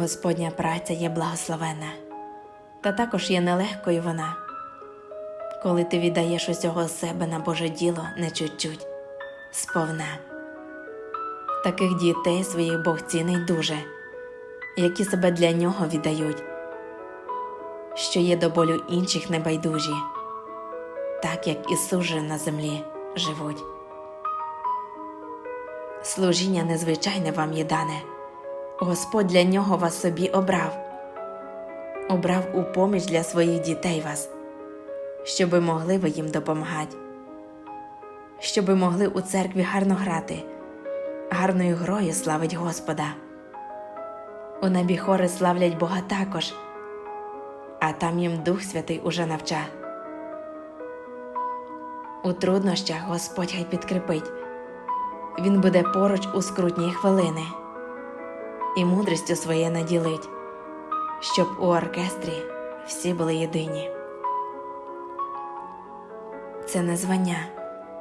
Господня праця є благословенна, та також є нелегкою вона, коли ти віддаєш усього себе на Боже діло не чуть-чуть, сповна. Таких дітей своїх Бог цінить дуже, які себе для нього віддають, що є до болю інших небайдужі, так як Ісус же на землі живуть. Служіння незвичайне вам є дане. Господь для нього вас собі обрав, обрав у поміч для своїх дітей вас, щоби могли ви їм допомагати, щоби могли у церкві гарно грати, гарною грою славить Господа. У небі хори славлять Бога також, а там їм Дух Святий уже навча. У труднощах Господь хай підкріпить, Він буде поруч у скрутні хвилини і мудрістю своє наділить, щоб у оркестрі всі були єдині. Це не звання,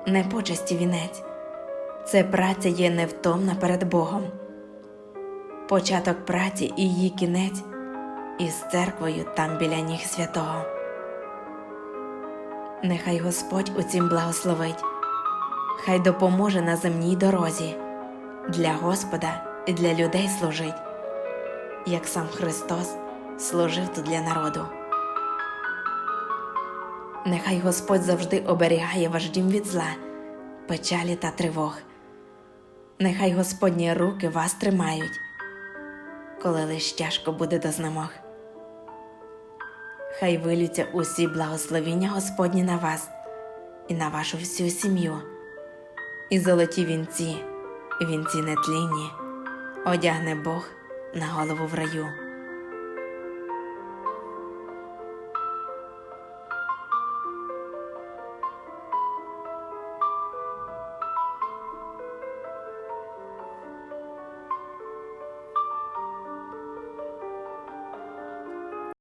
не почесті вінець, це праця є невтомна перед Богом. Початок праці і її кінець із церквою там біля ніг святого. Нехай Господь у цім благословить, хай допоможе на земній дорозі для Господа і для людей служить, як сам Христос служив тут для народу. Нехай Господь завжди оберігає ваш дім від зла, печалі та тривог. Нехай Господні руки вас тримають, коли лиш тяжко буде до знемог. Хай вилються усі благословіння Господні на вас і на вашу всю сім'ю, і золоті вінці, вінці нетлінні, одягне Бог на голову в раю.